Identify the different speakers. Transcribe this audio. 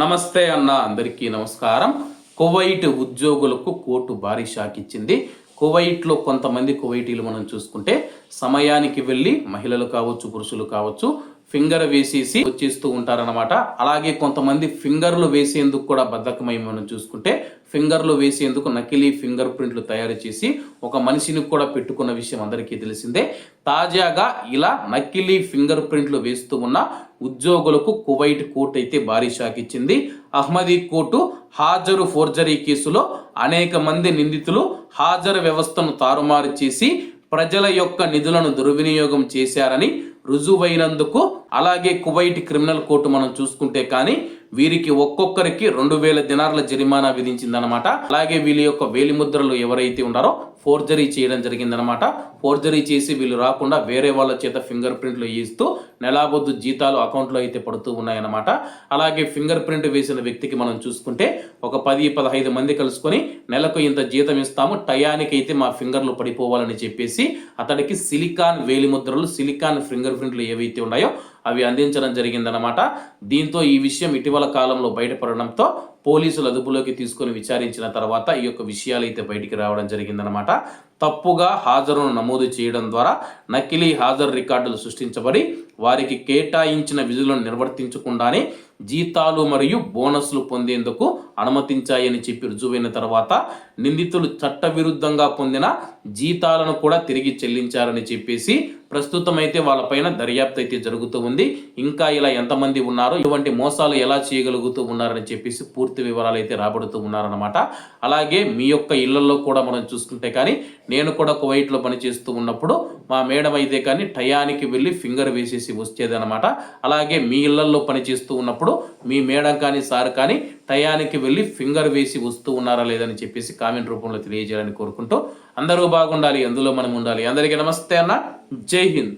Speaker 1: నమస్తే అన్న అందరికీ నమస్కారం. కువైట్ ఉద్యోగులకు కోర్టు భారీ షాక్ ఇచ్చింది. కువైట్లో కొంతమంది కువైటీలు మనం చూసుకుంటే సమయానికి వెళ్ళి మహిళలు కావచ్చు పురుషులు కావచ్చు ఫింగర్ వేసేసి వచ్చేస్తూ ఉంటారనమాట అలాగే కొంతమంది ఫింగర్లు వేసేందుకు కూడా బద్ధకమై మనం చూసుకుంటే ఫింగర్లు వేసేందుకు నకిలీ ఫింగర్ ప్రింట్లు తయారు చేసి ఒక మనిషిని కూడా పెట్టుకున్న విషయం అందరికీ తెలిసిందే. తాజాగా ఇలా నకిలీ ఫింగర్ ప్రింట్లు వేస్తూ ఉన్న ఉద్యోగులకు కువైట్ కోర్టు అయితే భారీ షాక్ ఇచ్చింది. అహ్మదీ కోర్టు హాజరు ఫోర్జరీ కేసులో అనేక మంది నిందితులు హాజరు వ్యవస్థను తారుమారు చేసి ప్రజల యొక్క నిధులను దుర్వినియోగం చేశారని రుజువైనందుకు అలాగే కువైట్ క్రిమినల్ కోర్టు మనం చూసుకుంటే కానీ వీరికి ఒక్కొక్కరికి రెండు వేల దినార్ల జరిమానా విధించిందనమాట అలాగే వీళ్ళ యొక్క వేలిముద్రలు ఎవరైతే ఉన్నారో ఫోర్జరీ చేయడం జరిగిందనమాట ఫోర్జరీ చేసి వీళ్ళు రాకుండా వేరే వాళ్ళ చేత ఫింగర్ ప్రింట్లు వేయిస్తూ నెలాబొద్దు జీతాలు అకౌంట్లో అయితే పడుతూ ఉన్నాయన్నమాట. అలాగే ఫింగర్ ప్రింట్ వేసిన వ్యక్తికి మనం చూసుకుంటే ఒక పది పదహైదు మంది కలుసుకొని నెలకు ఇంత జీతం ఇస్తాము టయానికి అయితే మా ఫింగర్లు పడిపోవాలని చెప్పేసి అతడికి సిలికాన్ వేలిముద్రలు సిలికాన్ ఫింగర్ ప్రింట్లు ఏవైతే ఉన్నాయో అవి అందించడం జరిగిందనమాట దీంతో ఈ విషయం ఇటీవల కాలంలో బయటపడడంతో పోలీసులు అదుపులోకి తీసుకొని విచారించిన తర్వాత ఈ యొక్క విషయాలు అయితే బయటికి రావడం జరిగిందనమాట తప్పుగా హాజరును నమోదు చేయడం ద్వారా నకిలీ హాజరు రికార్డులు సృష్టించబడి వారికి కేటాయించిన విధులను నిర్వర్తించకుండానే జీతాలు మరియు బోనస్లు పొందేందుకు అనుమతించాయని చెప్పి రుజువైన తర్వాత నిందితులు చట్టవిరుద్ధంగా పొందిన జీతాలను కూడా తిరిగి చెల్లించారని చెప్పేసి ప్రస్తుతం అయితే వాళ్ళపైన దర్యాప్తు అయితే జరుగుతూ ఉంది. ఇంకా ఇలా ఎంతమంది ఉన్నారో ఇటువంటి మోసాలు ఎలా చేయగలుగుతూ ఉన్నారని చెప్పేసి పూర్తి వివరాలు అయితే రాబడుతూ ఉన్నారనమాట అలాగే మీ యొక్క ఇళ్ళలో కూడా మనం చూసుకుంటే కానీ నేను కూడా కువైట్లో పనిచేస్తూ ఉన్నప్పుడు మా మేడం అయితే కానీ టయానికి వెళ్ళి ఫింగర్ వేసేసి వచ్చేదనమాట అలాగే మీ ఇళ్ళలో పనిచేస్తూ ఉన్నప్పుడు మీ మేడం కానీ సార్ కానీ టయానికి వెళ్ళి ఫింగర్ వేసి వస్తూ ఉన్నారా లేదని చెప్పేసి కామెంట్ రూపంలో తెలియజేయాలని కోరుకుంటూ అందరూ బాగుండాలి అందులో మనం ఉండాలి. అందరికీ నమస్తే అన్న. జై హింద్.